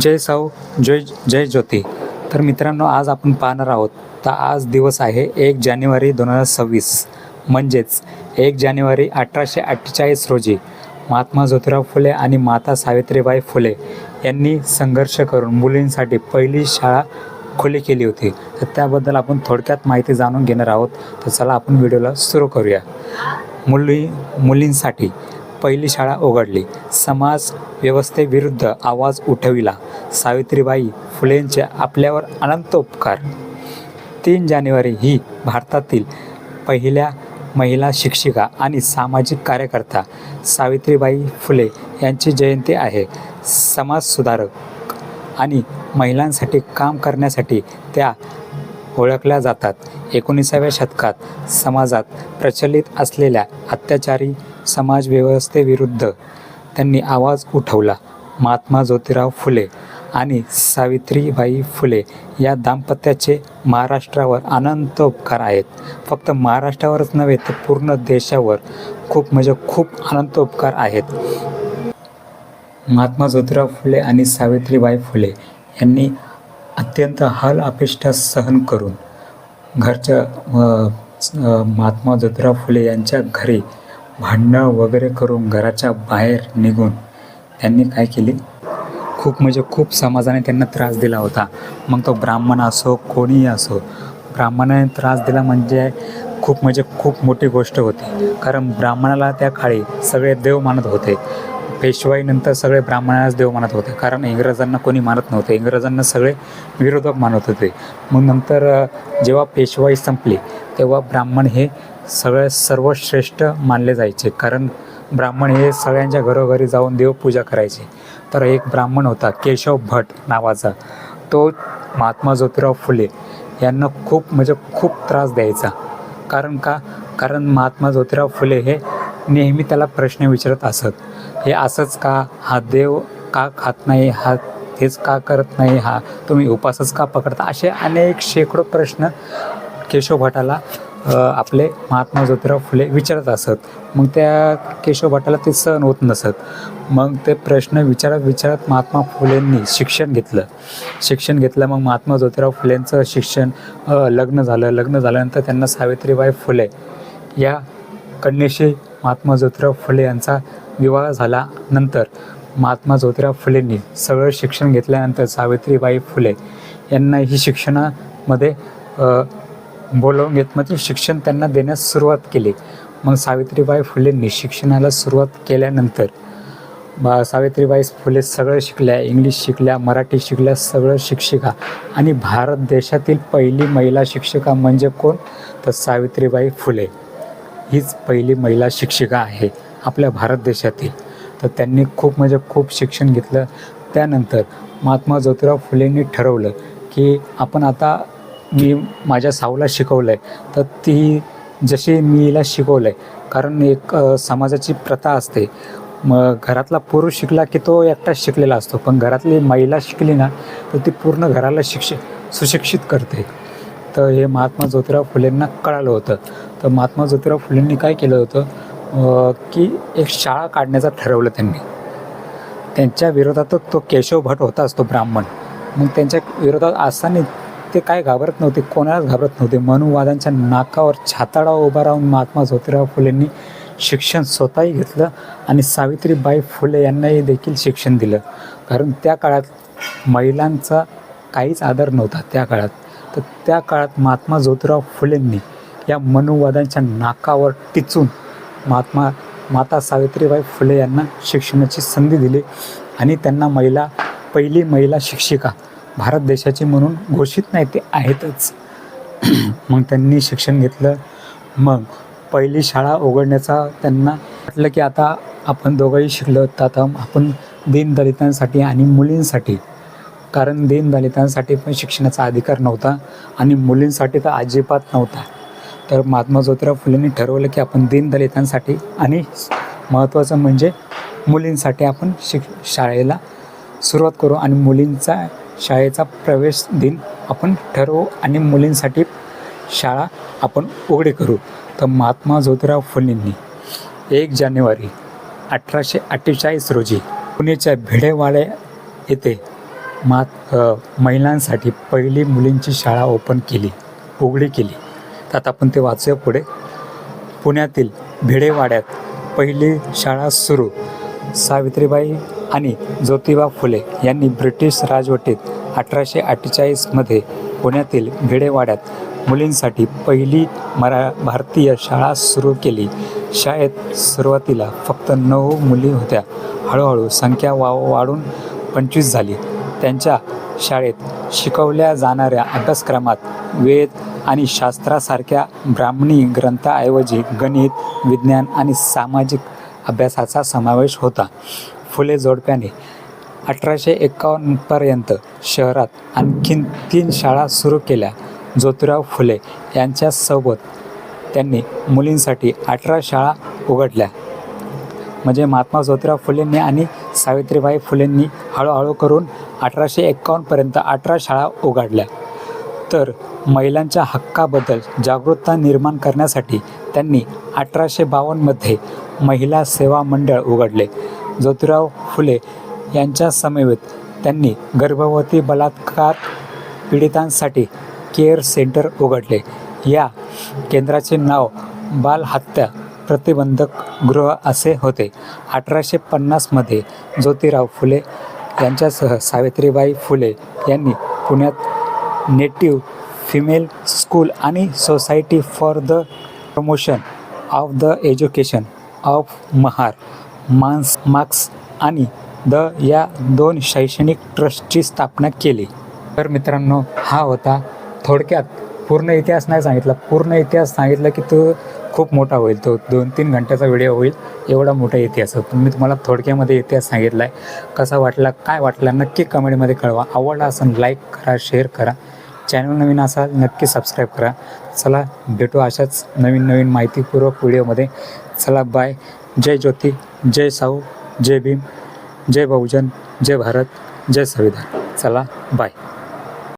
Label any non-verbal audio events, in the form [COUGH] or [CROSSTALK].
जय साऊ जय जय ज्योती. तर मित्रांनो आज आपण पाहणार आहोत तर आज दिवस आहे एक जानेवारी दोन हजार सव्वीस. म्हणजेच एक जानेवारी अठराशे अठ्ठेचाळीस रोजी महात्मा ज्योतिराव फुले आणि माता सावित्रीबाई फुले यांनी संघर्ष करून मुलींसाठी पहिली शाळा खुली केली होती. तर त्याबद्दल आपण थोडक्यात माहिती जाणून घेणार आहोत. तर चला आपण व्हिडिओला सुरू करूया. मुली मुलींसाठी पहिली शाळा उघडली समाज व्यवस्थेविरुद्ध आवाज उठविला. सावित्रीबाई फुलेंचे आपल्यावर अनंत उपकार. तीन जानेवारी ही भारतातील पहिल्या महिला शिक्षिका आणि सामाजिक कार्यकर्ता सावित्रीबाई फुले यांची जयंती आहे. समाजसुधारक आणि महिलांसाठी काम करण्यासाठी त्या ओळखल्या जातात. एकोणीसाव्या शतकात समाजात प्रचलित असलेल्या अत्याचारी समाजव्यवस्थेविरुद्ध त्यांनी आवाज उठवला. महात्मा ज्योतिराव फुले आणि सावित्रीबाई फुले या दाम्पत्याचे महाराष्ट्रावर अनंत उपकार आहेत. फक्त महाराष्ट्रावरच नव्हे तर पूर्ण देशावर खूप म्हणजे खूप अनंत उपकार आहेत. महात्मा ज्योतिराव फुले आणि सावित्रीबाई फुले यांनी अत्यंत हाल अपेष्टा सहन करून घरच्या महात्मा ज्योतिराव फुले यांच्या घरी भांडणं वगैरे करून घराच्या बाहेर निघून त्यांनी काय केली? खूप म्हणजे खूप समाजाने त्यांना त्रास दिला होता. मग तो ब्राह्मण असो कोणीही असो ब्राह्मणाने त्रास दिला म्हणजे खूप म्हणजे खूप मोठी गोष्ट होती. कारण ब्राह्मणाला त्या काळी सगळे देव मानत होते. पेशवाईनंतर सगळे ब्राह्मणालाच देव मानत होते. कारण इंग्रजांना कोणी मानत नव्हते. इंग्रजांना सगळे विरोधक मानत होते. मग नंतर जेव्हा पेशवाई संपली तेव्हा ब्राह्मण हे सगळे सर्वश्रेष्ठ मानले जायचे. कारण ब्राह्मण हे सगळ्यांच्या घरोघरी जाऊन देवपूजा करायचे. तर एक ब्राह्मण होता केशव भट नावाचा. तो महात्मा ज्योतिराव फुले यांना खूप म्हणजे खूप त्रास द्यायचा. कारण का? कारण महात्मा ज्योतिराव फुले हे नेहमी त्याला प्रश्न विचारत असत. हे असंच का? हा देव का खात नाही? हा तेच का करत नाही? हा तुम्ही उपासच का पकडता? असे अनेक शेकडो प्रश्न केशव भटाला आपले महात्मा ज्योतिराव फुले विचारत असत. मग त्या केशव भटाला ते सहन होत नसत. मग ते प्रश्न विचारत विचारत महात्मा फुलेंनी शिक्षण घेतलं. शिक्षण घेतलं मग महात्मा ज्योतिराव फुलेंचं शिक्षण लग्न झालं. लग्न झाल्यानंतर त्यांना सावित्रीबाई फुले या कन्येशी महात्मा ज्योतिराव फुले यांचा विवाह झाला नंतर महात्मा ज्योतिराव फुलेंनी सगळं शिक्षण घेतल्यानंतर सावित्रीबाई फुले यांना ही शिक्षणामध्ये बोलवून घेत म्हणजे शिक्षण त्यांना देण्यास सुरुवात केली. मग सावित्रीबाई फुलेंनी शिक्षणाला सुरुवात केल्यानंतर बा सावित्रीबाई फुले सगळं शिकल्या इंग्लिश शिकल्या मराठी शिकल्या सगळं शिक्षिका आणि भारत देशातील पहिली महिला शिक्षिका म्हणजे कोण? तर सावित्रीबाई फुले. हीच पहिली महिला शिक्षिका आहे आपल्या भारत देशातील. तर त्यांनी खूप म्हणजे खूप शिक्षण घेतलं. त्यानंतर महात्मा ज्योतिराव फुलेंनी ठरवलं की आपण आता मी माझ्या साऊला शिकवलं आहे तर ती जशी मी हिला शिकवलं आहे कारण एक समाजाची प्रथा असते. मग घरातला पुरुष शिकला की तो एकटाच शिकलेला असतो. पण घरातली महिला शिकली ना तर ती पूर्ण घराला शिक्षि सुशिक्षित करते. तर हे महात्मा ज्योतिराव फुलेंना कळालं होतं. तर महात्मा ज्योतिराव फुलेंनी काय केलं होतं? की एक शाळा काढण्याचं ठरवलं त्यांनी. त्यांच्या विरोधात तो केशव भट होताच तो ब्राह्मण. मग त्यांच्या विरोधात असताना ते काय घाबरत नव्हते कोणालाच घाबरत नव्हते. मनुवादांच्या नाकावर छाताडा उभा राहून महात्मा ज्योतिराव फुलेंनी शिक्षण स्वतःही घेतलं आणि सावित्रीबाई फुले यांनाही देखील शिक्षण दिलं. कारण त्या काळात महिलांचा काहीच आदर नव्हता त्या काळात. तर त्या काळात महात्मा ज्योतिराव फुलेंनी या मनुवादांच्या नाकावर टिचून महात्मा माता सावित्रीबाई फुले यांना शिक्षणाची संधी दिली आणि त्यांना महिला पहिली महिला शिक्षिका भारत देशाचे म्हणून घोषित नाही ते आहेतच. [CLEARS THROAT] मग त्यांनी शिक्षण घेतलं. मग पहिली शाळा उघडण्याचा त्यांना वाटलं की आता आपण दोघंही शिकलो तर आता आपण दीनदलितांसाठी आणि मुलींसाठी कारण दीनदलितांसाठी पण शिक्षणाचा अधिकार नव्हता आणि मुलींसाठी तर अजिबात नव्हता. तर महात्मा ज्योतिराव फुलेंनी ठरवलं की आपण दीनदलितांसाठी आणि महत्त्वाचं म्हणजे मुलींसाठी आपण शिक शाळेला सुरुवात करू आणि मुलींचा शाळेचा प्रवेश दिन आपण ठरवू आणि मुलींसाठी शाळा आपण उघडी करू. तर महात्मा ज्योतिराव फुलेंनी एक जानेवारी अठराशे अठ्ठेचाळीस रोजी पुणेच्या भिडेवाड्या येथे मात महिलांसाठी पहिली मुलींची शाळा ओपन केली उघडी केली. त्यात आपण ते वाचूया पुढे. पुण्यातील भिडेवाड्यात पहिली शाळा सुरू. सावित्रीबाई आणि ज्योतिबा फुले यांनी ब्रिटिश राजवटीत अठराशे अठ्ठेचाळीसमध्ये पुण्यातील भिडेवाड्यात मुलींसाठी पहिली मरा भारतीय शाळा सुरू केली. शाळेत सुरुवातीला फक्त नऊ मुली होत्या. हळूहळू संख्या वा वाढून पंचवीस झाली. त्यांच्या शाळेत शिकवल्या जाणाऱ्या अभ्यासक्रमात वेद आणि शास्त्रासारख्या ब्राह्मणी ग्रंथाऐवजी गणित विज्ञान आणि सामाजिक अभ्यासाचा समावेश होता. फुले जोडप्याने अठराशे एकावन्नपर्यंत शहरात आणखीन तीन शाळा सुरू केल्या. ज्योतिराव फुले यांच्यासोबत त्यांनी मुलींसाठी अठरा शाळा उघडल्या. म्हणजे महात्मा ज्योतिराव फुलेंनी आणि सावित्रीबाई फुलेंनी हळूहळू करून अठराशे एक्कावन्नपर्यंत अठरा शाळा उघडल्या. तर महिलांच्या हक्काबद्दल जागरूकता निर्माण करण्यासाठी त्यांनी अठराशे बावन्नमध्ये महिला सेवा मंडळ उघडले. ज्योतिराव फुले यांच्या समवेत त्यांनी गर्भवती बलात्कार पीडितांसाठी केअर सेंटर उघडले. या केंद्राचे नाव बालहत्या प्रतिबंधक गृह असे होते. अठराशे पन्नासमध्ये ज्योतिराव फुले यांच्यासह सावित्रीबाई फुले यांनी पुण्यात नेटिव्ह फिमेल स्कूल आणि society for the promotion of the education of Mahar months marks आणि द या दोन शैक्षणिक ट्रस्टची स्थापना केली. तर मित्रांनो हा होता थोडक्यात. पूर्ण इतिहास नाही सांगितला. पूर्ण इतिहास सांगितला की तो खूप मोठा होईल. तो दोन तीन घंट्याचा व्हिडिओ होईल. एवढा मोठा इतिहास. आहे. पण मी तुम्हाला थोडक्यामध्ये इतिहास सांगितला आहे कसा वाटला काय वाटला नक्की कमेंटमध्ये कळवा. आवडला असेल लाईक करा शेअर करा. चॅनल नवीन असाल नक्की सबस्क्राईब करा. चला भेटू अशाच नवीन नवीन माहितीपूर्वक व्हिडिओमध्ये. चला बाय। जय ज्योती जय साऊ जय भीम जय बहुजन जय भारत जय संविधान। चला बाय।